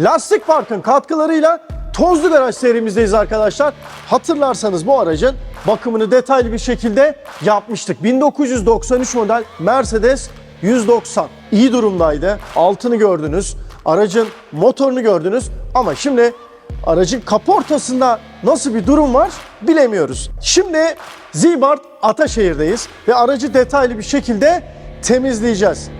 Lastik Park'ın katkılarıyla Tozlu Garaj serimizdeyiz arkadaşlar. Hatırlarsanız bu aracın bakımını detaylı bir şekilde yapmıştık. 1993 model Mercedes 190. İyi durumdaydı. Altını gördünüz. Aracın motorunu gördünüz. Ama şimdi aracın kaportasında nasıl bir durum var bilemiyoruz. Şimdi Zibart Ataşehir'deyiz ve aracı detaylı bir şekilde temizleyeceğiz.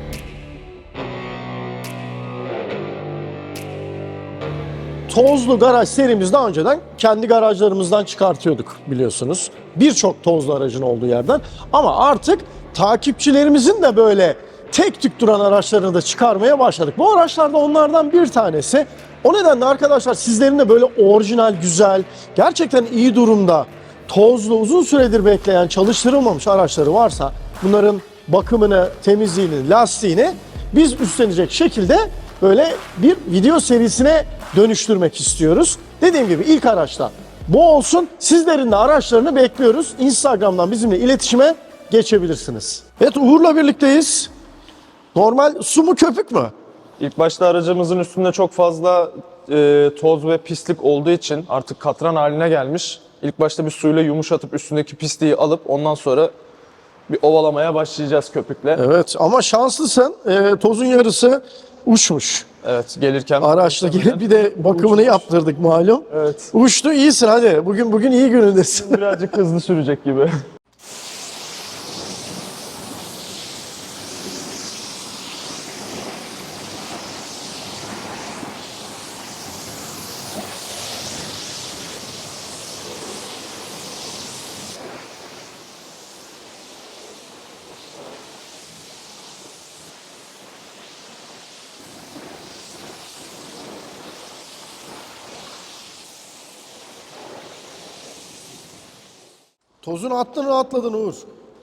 Tozlu garaj serimiz daha önceden kendi garajlarımızdan çıkartıyorduk biliyorsunuz. Birçok tozlu aracın olduğu yerden. Ama artık takipçilerimizin de böyle tek tük duran araçlarını da çıkarmaya başladık. Bu araçlar da onlardan bir tanesi. O nedenle arkadaşlar sizlerin de böyle orijinal, güzel, gerçekten iyi durumda, tozlu, uzun süredir bekleyen, çalıştırılmamış araçları varsa bunların bakımını, temizliğini, lastiğini biz üstlenecek şekilde böyle bir video serisine dönüştürmek istiyoruz. Dediğim gibi ilk araçta bu olsun. Sizlerin de araçlarını bekliyoruz. Instagram'dan bizimle iletişime geçebilirsiniz. Evet Uğur'la birlikteyiz. Normal su mu köpük mü? İlk başta aracımızın üstünde çok fazla e, toz ve pislik olduğu için artık katran haline gelmiş. İlk başta bir suyla yumuşatıp üstündeki pisliği alıp ondan sonra bir ovalamaya başlayacağız köpükle. Evet ama şanslısın. Ee, tozun yarısı uçmuş. Evet gelirken Araçla gelip bir de bakımını yaptırdık malum. Evet. Uçtu iyisin hadi. Bugün bugün iyi günündesin. birazcık hızlı sürecek gibi. Tozunu attın rahatladın Uğur.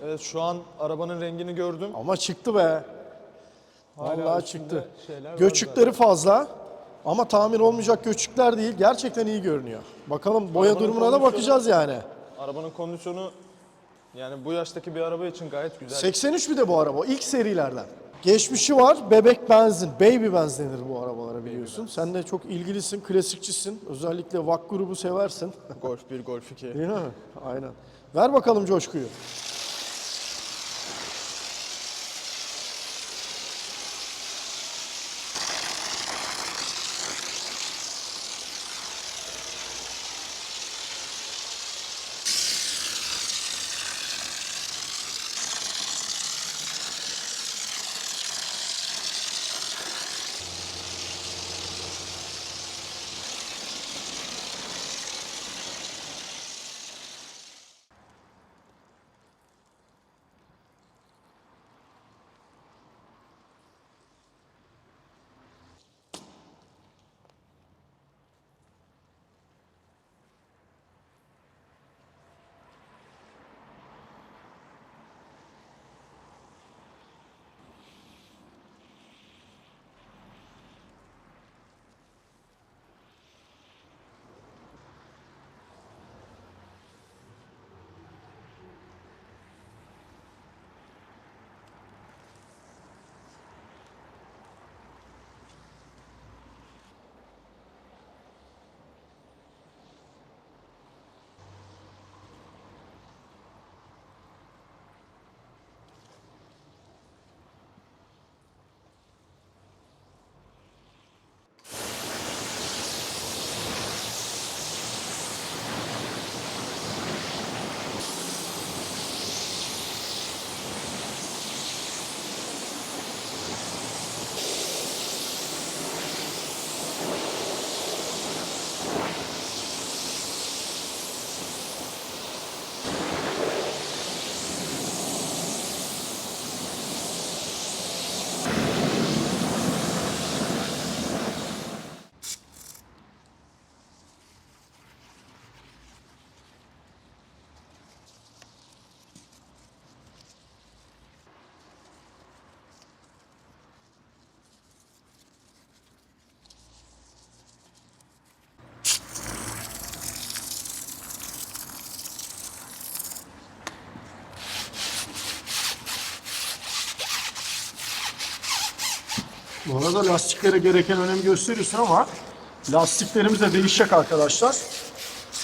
Evet şu an arabanın rengini gördüm. Ama çıktı be. Hala Vallahi çıktı. Göçükleri fazla ama tamir olmayacak göçükler değil. Gerçekten iyi görünüyor. Bakalım boya Arabanın durumuna da kondisyonu- bakacağız yani. Arabanın kondisyonu yani bu yaştaki bir araba için gayet güzel. 83 bir de bu araba. ilk serilerden. Geçmişi var. Bebek benzin, baby benzin denir bu arabalara biliyorsun. Sen de çok ilgilisin, klasikçisin. Özellikle VAK grubu seversin. Golf 1, Golf 2. Değil mi? Aynen. Ver bakalım coşkuyu. Bu arada lastiklere gereken önemi gösteriyorsun ama lastiklerimiz de değişecek arkadaşlar.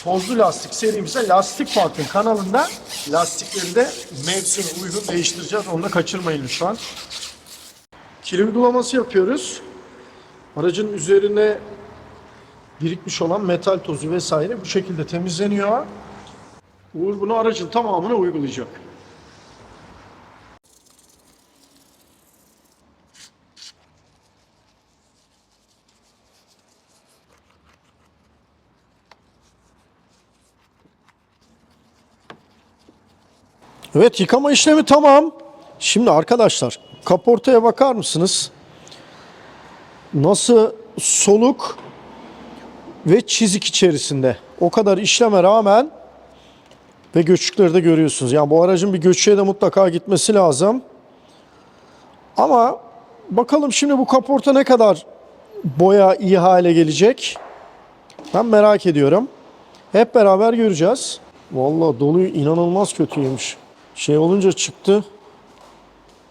Tozlu lastik serimize Lastik Park'ın kanalında lastikleri de mevsime uygun değiştireceğiz. Onu da kaçırmayın lütfen. Kil uygulaması yapıyoruz. Aracın üzerine birikmiş olan metal tozu vesaire bu şekilde temizleniyor. Uğur bunu aracın tamamına uygulayacak. Evet yıkama işlemi tamam. Şimdi arkadaşlar kaportaya bakar mısınız? Nasıl soluk ve çizik içerisinde. O kadar işleme rağmen ve göçükleri de görüyorsunuz. Yani bu aracın bir göçüğe de mutlaka gitmesi lazım. Ama bakalım şimdi bu kaporta ne kadar boya iyi hale gelecek. Ben merak ediyorum. Hep beraber göreceğiz. Vallahi doluyu inanılmaz kötüymüş. Şey olunca çıktı.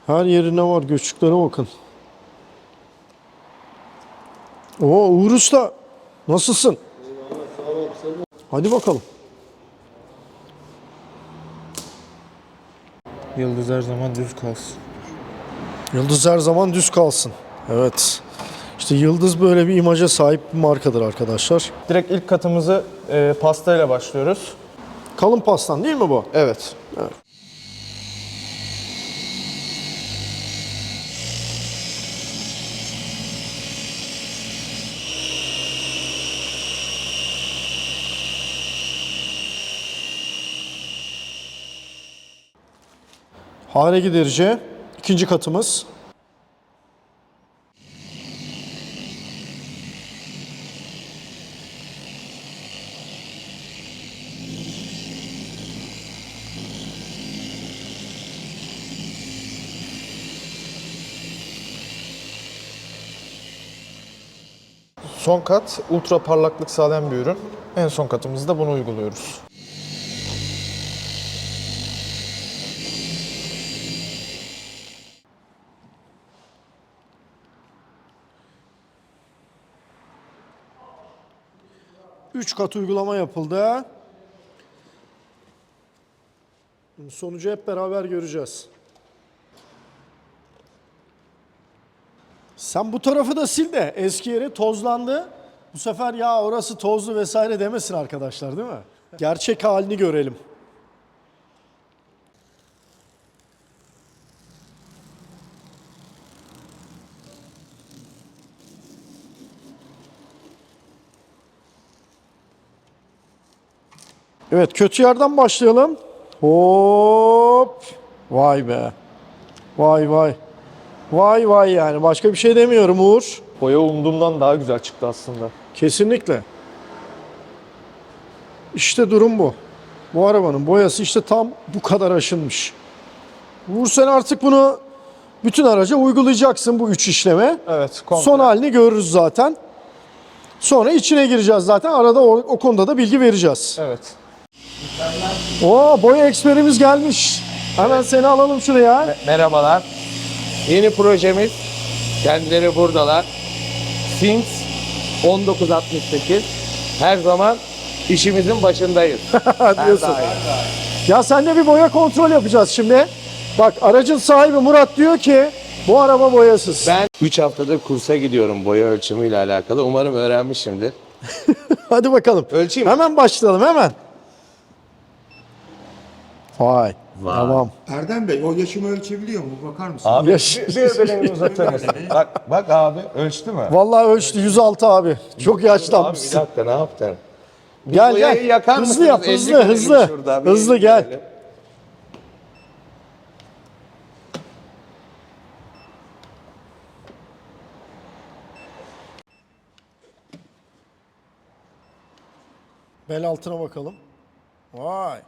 Her yerine var göçüklere bakın. Oo Uğur Usta nasılsın? Hadi bakalım. Yıldız her zaman düz kalsın. Yıldız her zaman düz kalsın. Evet. İşte Yıldız böyle bir imaja sahip bir markadır arkadaşlar. Direkt ilk katımızı e, pastayla başlıyoruz. Kalın pastan değil mi bu? Evet. Hare giderici. ikinci katımız. Son kat ultra parlaklık sağlayan bir ürün. En son katımızda bunu uyguluyoruz. Üç kat uygulama yapıldı. Sonucu hep beraber göreceğiz. Sen bu tarafı da sil de eski yeri tozlandı. Bu sefer ya orası tozlu vesaire demesin arkadaşlar değil mi? Gerçek halini görelim. Evet kötü yerden başlayalım. Hop. Vay be. Vay vay. Vay vay yani başka bir şey demiyorum Uğur. Boya umduğumdan daha güzel çıktı aslında. Kesinlikle. İşte durum bu. Bu arabanın boyası işte tam bu kadar aşınmış. Uğur sen artık bunu bütün araca uygulayacaksın bu üç işleme. Evet, komple. Son halini görürüz zaten. Sonra içine gireceğiz zaten. Arada o, o konuda da bilgi vereceğiz. Evet. Oo boya eksperimiz gelmiş. Hemen seni alalım şuraya. Merhabalar. Yeni projemiz. Kendileri buradalar. Things 1968. Her zaman işimizin başındayız. diyorsun. Ya senle bir boya kontrol yapacağız şimdi. Bak aracın sahibi Murat diyor ki bu araba boyasız. Ben 3 haftadır kursa gidiyorum boya ölçümüyle alakalı. Umarım öğrenmişimdir. Hadi bakalım. Ölçeyim? Hemen başlayalım hemen. Vay. Tamam. Erdem Bey o yaşımı ölçebiliyor mu? Bakar mısın? Abi Yaş- bir uzatır mısın? bak, bak abi ölçtü mü? Vallahi ölçtü 106 abi. Çok Abi bir yaşlanmışsın. dakika ne yaptın? Bir Gel boyayı gel. yakar Hızlı mısınız? yap 50 hızlı hızlı. şurada, bir Hızlı gel. verelim. Bel altına bakalım. Vay.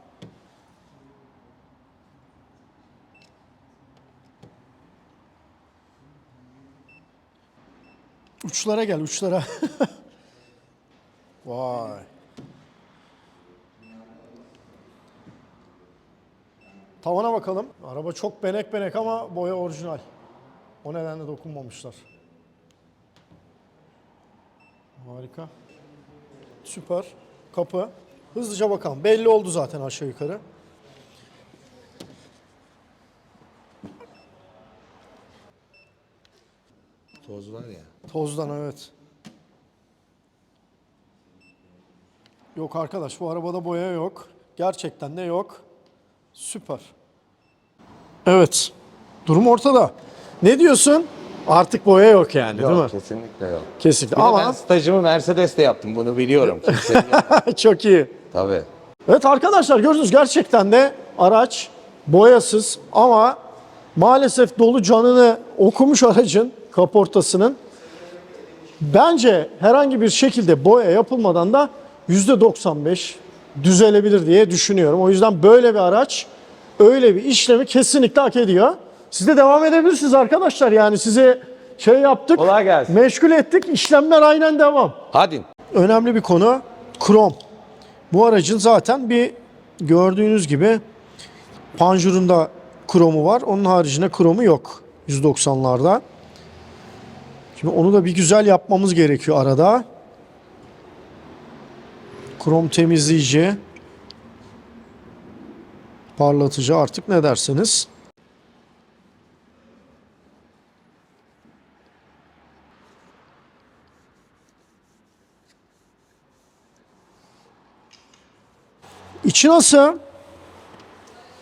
Uçlara gel uçlara. Vay. Tavana bakalım. Araba çok benek benek ama boya orijinal. O nedenle dokunmamışlar. Harika. Süper. Kapı. Hızlıca bakalım. Belli oldu zaten aşağı yukarı. Tozdan evet. Yok arkadaş bu arabada boya yok. Gerçekten de yok. Süper. Evet. Durum ortada. Ne diyorsun? Artık boya yok yani değil mi? Yok kesinlikle yok. Kesinlikle. Bir de ben Ama stajımı Mercedes'te yaptım bunu biliyorum. Çok iyi. Tabii. Evet arkadaşlar gördünüz gerçekten de araç boyasız ama maalesef dolu canını okumuş aracın kaportasının bence herhangi bir şekilde boya yapılmadan da %95 düzelebilir diye düşünüyorum. O yüzden böyle bir araç öyle bir işlemi kesinlikle hak ediyor. Siz de devam edebilirsiniz arkadaşlar. Yani size şey yaptık. Kolay gelsin. Meşgul ettik. İşlemler aynen devam Hadi. önemli bir konu krom. Bu aracın zaten bir gördüğünüz gibi panjurunda kromu var. Onun haricinde kromu yok 190'larda. Şimdi onu da bir güzel yapmamız gerekiyor arada. Krom temizleyici, parlatıcı artık ne derseniz. İçi nasıl?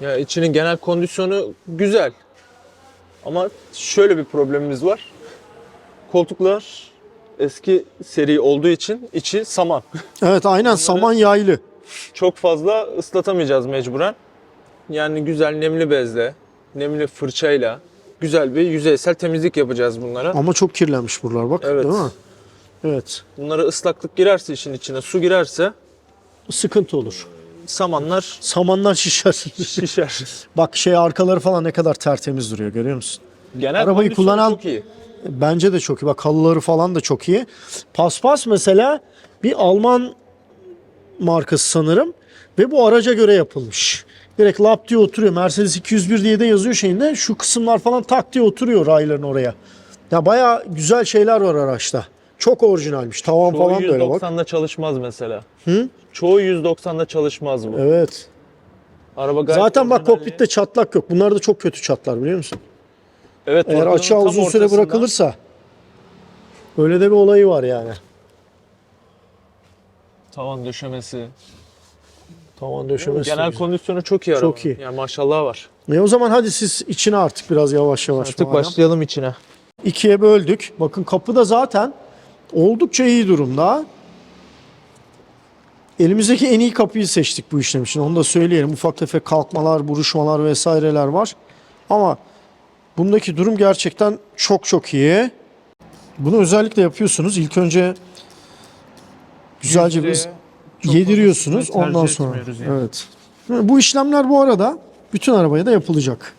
Ya içinin genel kondisyonu güzel. Ama şöyle bir problemimiz var. Koltuklar eski seri olduğu için içi saman. Evet aynen saman yaylı. Çok fazla ıslatamayacağız mecburen. Yani güzel nemli bezle, nemli fırçayla güzel bir yüzeysel temizlik yapacağız bunlara. Ama çok kirlenmiş buralar bak Evet. değil mi? Evet. Bunlara ıslaklık girerse işin içine, su girerse Sıkıntı olur. samanlar Samanlar şişer. şişer. bak şey arkaları falan ne kadar tertemiz duruyor görüyor musun? Genel Arabayı kullanan- çok iyi. Bence de çok iyi. Bak halıları falan da çok iyi. Paspas mesela bir Alman markası sanırım ve bu araca göre yapılmış. Direkt lap diye oturuyor. Mercedes 201 diye de yazıyor şeyinde. Şu kısımlar falan tak diye oturuyor rayların oraya. Ya baya güzel şeyler var araçta. Çok orijinalmiş. Tavan Çoğu falan da öyle bak. 190'da çalışmaz mesela. Çoğu 190'da çalışmaz bu. Evet. Araba gayet Zaten bak orijinalliği- kokpitte çatlak yok. Bunlar da çok kötü çatlar biliyor musun? Evet, Eğer torpidonun açığa tam uzun süre ortasında- bırakılırsa öyle de bir olayı var yani. Tavan döşemesi. Tavan döşemesi. Genel kondisyonu çok iyi araba. Çok iyi. Yani maşallah var. E o zaman hadi siz içine artık biraz yavaş yavaş. Artık madem. başlayalım içine. İkiye böldük. Bakın kapı da zaten oldukça iyi durumda. Elimizdeki en iyi kapıyı seçtik bu işlem için. Onu da söyleyelim. Ufak tefek kalkmalar, buruşmalar vesaireler var. Ama bundaki durum gerçekten çok çok iyi. Bunu özellikle yapıyorsunuz. İlk önce güzelce Çok yediriyorsunuz. Ondan sonra. yani. Evet. Bu işlemler bu arada bütün arabaya da yapılacak.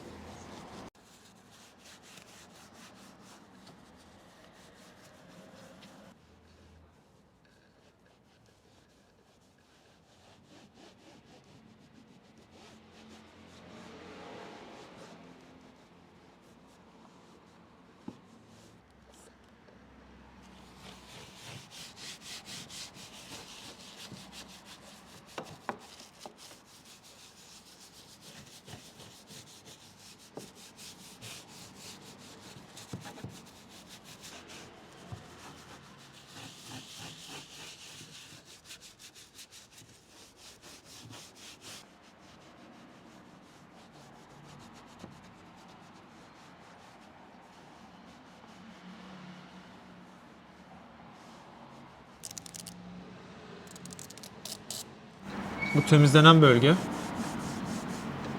Bu temizlenen bölge.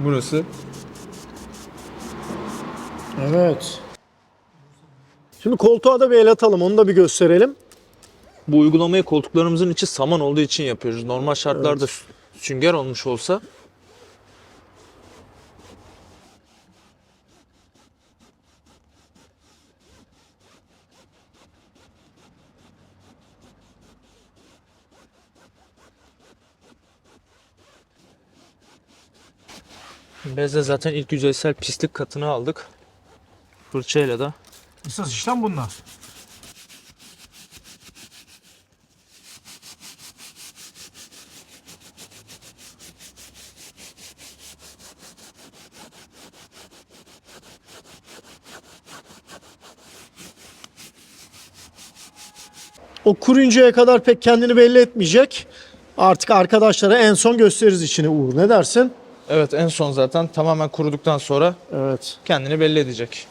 Burası. Evet. Şimdi koltuğa da bir el atalım. Onu da bir gösterelim. Bu uygulamayı koltuklarımızın içi saman olduğu için yapıyoruz. Normal şartlarda sü- sünger olmuş olsa Bezle zaten ilk yüzeysel pislik katını aldık. Fırçayla da. Esas işlem bunlar. O kuruyuncaya kadar pek kendini belli etmeyecek. Artık arkadaşlara en son gösteririz içini Uğur. Ne dersin? Evet en son zaten tamamen kuruduktan sonra Evet. kendini belli edecek.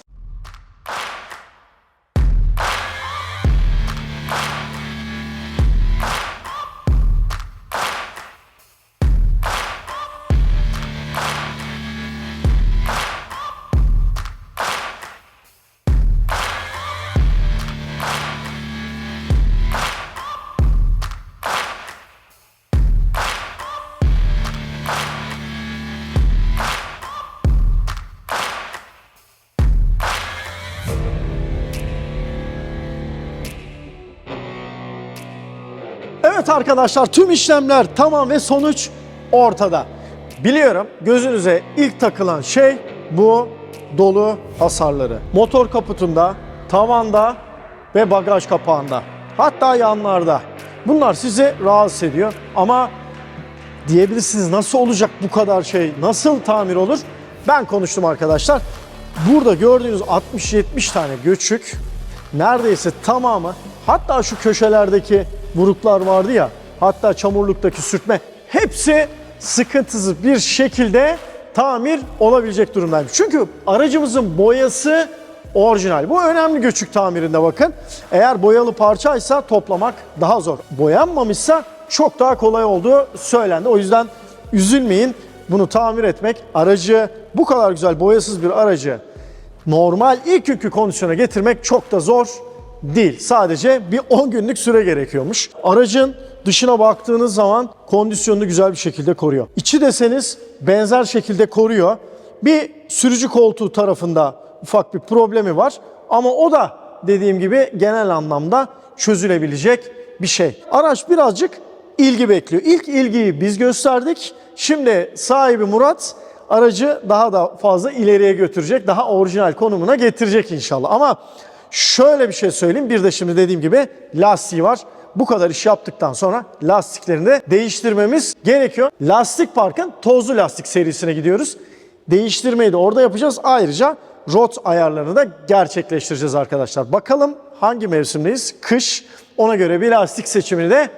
Evet arkadaşlar tüm işlemler tamam ve sonuç ortada. Biliyorum gözünüze ilk takılan şey bu dolu hasarları. Motor kaputunda, tavanda ve bagaj kapağında. Hatta yanlarda. Bunlar sizi rahatsız ediyor ama diyebilirsiniz nasıl olacak bu kadar şey? Nasıl tamir olur? Ben konuştum arkadaşlar. Burada gördüğünüz 60-70 tane göçük neredeyse tamamı hatta şu köşelerdeki vuruklar vardı ya hatta çamurluktaki sürtme hepsi sıkıntısız bir şekilde tamir olabilecek durumdaymış. Çünkü aracımızın boyası orijinal. Bu önemli göçük tamirinde bakın. Eğer boyalı parçaysa toplamak daha zor. Boyanmamışsa çok daha kolay olduğu söylendi. O yüzden üzülmeyin. Bunu tamir etmek, aracı bu kadar güzel boyasız bir aracı normal ilk günkü kondisyona getirmek çok da zor değil. Sadece bir 10 günlük süre gerekiyormuş. Aracın dışına baktığınız zaman kondisyonunu güzel bir şekilde koruyor. İçi deseniz benzer şekilde koruyor. Bir sürücü koltuğu tarafında ufak bir problemi var ama o da dediğim gibi genel anlamda çözülebilecek bir şey. Araç birazcık ilgi bekliyor. İlk ilgiyi biz gösterdik. Şimdi sahibi Murat aracı daha da fazla ileriye götürecek, daha orijinal konumuna getirecek inşallah. Ama şöyle bir şey söyleyeyim, bir de şimdi dediğim gibi lastiği var. Bu kadar iş yaptıktan sonra lastiklerini de değiştirmemiz gerekiyor. Lastik Park'ın tozlu lastik serisine gidiyoruz. Değiştirmeyi de orada yapacağız. Ayrıca rot ayarlarını da gerçekleştireceğiz arkadaşlar. Bakalım hangi mevsimdeyiz? Kış. Ona göre bir lastik seçimini de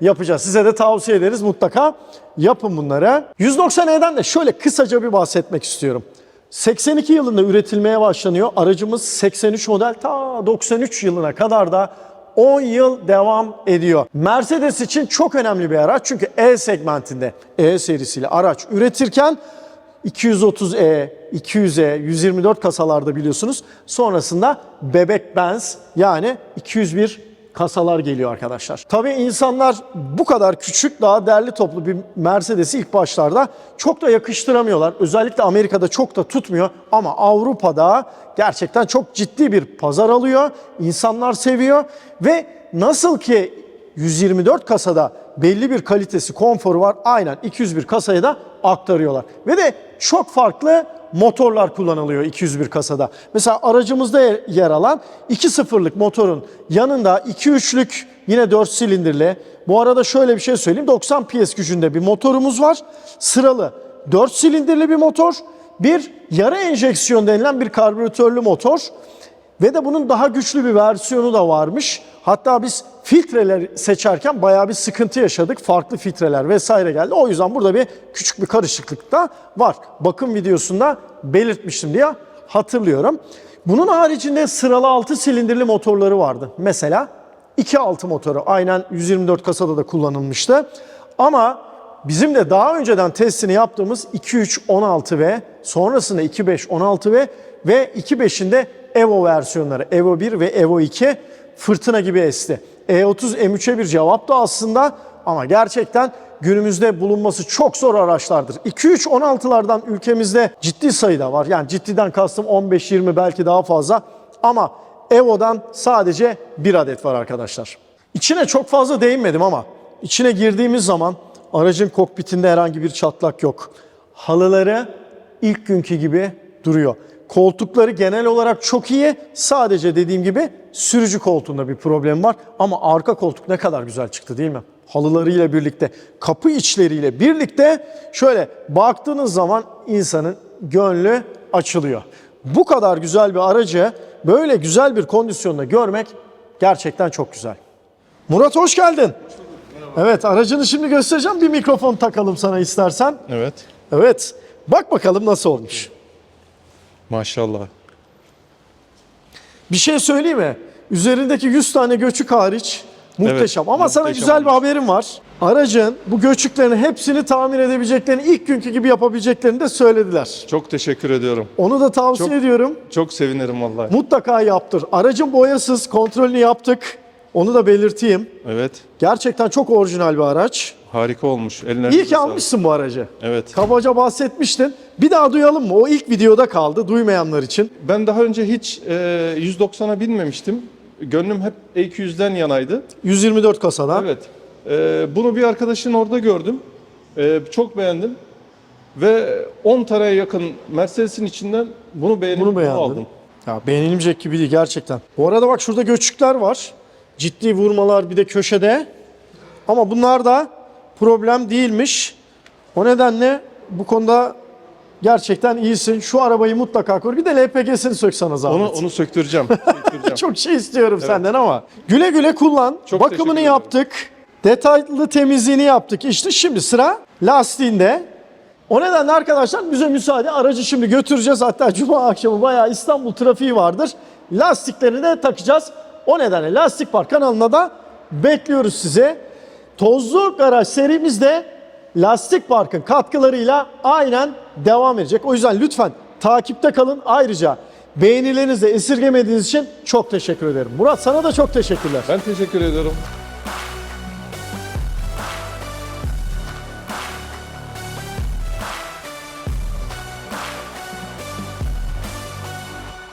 yapacağız. Size de tavsiye ederiz mutlaka yapın bunları. 190E'den de şöyle kısaca bir bahsetmek istiyorum. 82 yılında üretilmeye başlanıyor. Aracımız 83 model ta 93 yılına kadar da 10 yıl devam ediyor. Mercedes için çok önemli bir araç çünkü E segmentinde E serisiyle araç üretirken 230E, 200E, 124 kasalarda biliyorsunuz. Sonrasında bebek Benz yani 201 kasalar geliyor arkadaşlar. Tabii insanlar bu kadar küçük daha derli toplu bir Mercedes'i ilk başlarda çok da yakıştıramıyorlar. Özellikle Amerika'da çok da tutmuyor ama Avrupa'da gerçekten çok ciddi bir pazar alıyor. İnsanlar seviyor ve nasıl ki 124 kasada belli bir kalitesi, konforu var. Aynen 201 kasaya da aktarıyorlar. Ve de çok farklı motorlar kullanılıyor 201 kasada. Mesela aracımızda yer alan 2.0'lık motorun yanında 2.3'lük yine 4 silindirli. Bu arada şöyle bir şey söyleyeyim. 90 PS gücünde bir motorumuz var. Sıralı 4 silindirli bir motor. Bir yarı enjeksiyon denilen bir karbüratörlü motor. Ve de bunun daha güçlü bir versiyonu da varmış. Hatta biz filtreler seçerken bayağı bir sıkıntı yaşadık. Farklı filtreler vesaire geldi. O yüzden burada bir küçük bir karışıklık da var. Bakım videosunda belirtmiştim diye hatırlıyorum. Bunun haricinde sıralı 6 silindirli motorları vardı. Mesela 2.6 motoru aynen 124 kasada da kullanılmıştı. Ama bizim de daha önceden testini yaptığımız 2.3 16V, sonrasında 2.5 16V ve 2.5'inde Evo versiyonları Evo 1 ve Evo 2 fırtına gibi esti. E30 M3'e bir cevap da aslında ama gerçekten günümüzde bulunması çok zor araçlardır. 2-3 16'lardan ülkemizde ciddi sayıda var. Yani ciddiden kastım 15-20 belki daha fazla ama Evo'dan sadece bir adet var arkadaşlar. İçine çok fazla değinmedim ama içine girdiğimiz zaman aracın kokpitinde herhangi bir çatlak yok. Halıları ilk günkü gibi duruyor. Koltukları genel olarak çok iyi. Sadece dediğim gibi sürücü koltuğunda bir problem var. Ama arka koltuk ne kadar güzel çıktı değil mi? Halılarıyla birlikte, kapı içleriyle birlikte şöyle baktığınız zaman insanın gönlü açılıyor. Bu kadar güzel bir aracı böyle güzel bir kondisyonda görmek gerçekten çok güzel. Murat hoş geldin. Evet aracını şimdi göstereceğim. Bir mikrofon takalım sana istersen. Evet. Evet. Bak bakalım nasıl olmuş. Maşallah. Bir şey söyleyeyim mi? Üzerindeki 100 tane göçük hariç muhteşem. Evet, Ama sana muhteşem güzel bir olmuş. haberim var. Aracın bu göçüklerin hepsini tamir edebileceklerini, ilk günkü gibi yapabileceklerini de söylediler. Çok teşekkür ediyorum. Onu da tavsiye Çok- ediyorum. Çok sevinirim vallahi. Mutlaka yaptır. Aracın boyasız kontrolünü yaptık. Onu da belirteyim. Evet. Gerçekten çok orijinal bir araç. Harika olmuş. Eline İyi ki almışsın bu aracı. Evet. Kabaca bahsetmiştin. Bir daha duyalım mı? O ilk videoda kaldı duymayanlar için. Ben daha önce hiç e, 190'a binmemiştim. Gönlüm hep E200'den yanaydı. 124 kasada. Evet. E, bunu bir arkadaşın orada gördüm. E, çok beğendim. Ve 10 tane yakın Mercedes'in içinden bunu beğenip Bunu bunu, aldım. Ya beğenilmeyecek gibi değil gerçekten. Bu arada bak şurada göçükler var. Ciddi vurmalar bir de köşede. Ama bunlar da problem değilmiş. O nedenle bu konuda gerçekten iyisin. Şu arabayı mutlaka koru. Bir de LPG'sini söksana zahmet. Onu onu söktüreceğim. söktüreceğim. Çok şey istiyorum senden ama. Güle güle kullan. Çok Bakımını yaptık. Detaylı temizliğini yaptık. İşte şimdi sıra lastiğinde. O nedenle arkadaşlar bize müsaade. Aracı şimdi götüreceğiz. Hatta cuma akşamı bayağı İstanbul trafiği vardır. Lastiklerini de takacağız. O nedenle Lastik Park kanalına da bekliyoruz size. Tozlu Garaj serimizde Lastik Park'ın katkılarıyla aynen devam edecek. O yüzden lütfen takipte kalın. Ayrıca beğenilerinizi esirgemediğiniz için çok teşekkür ederim. Murat sana da çok teşekkürler. ben teşekkür ediyorum.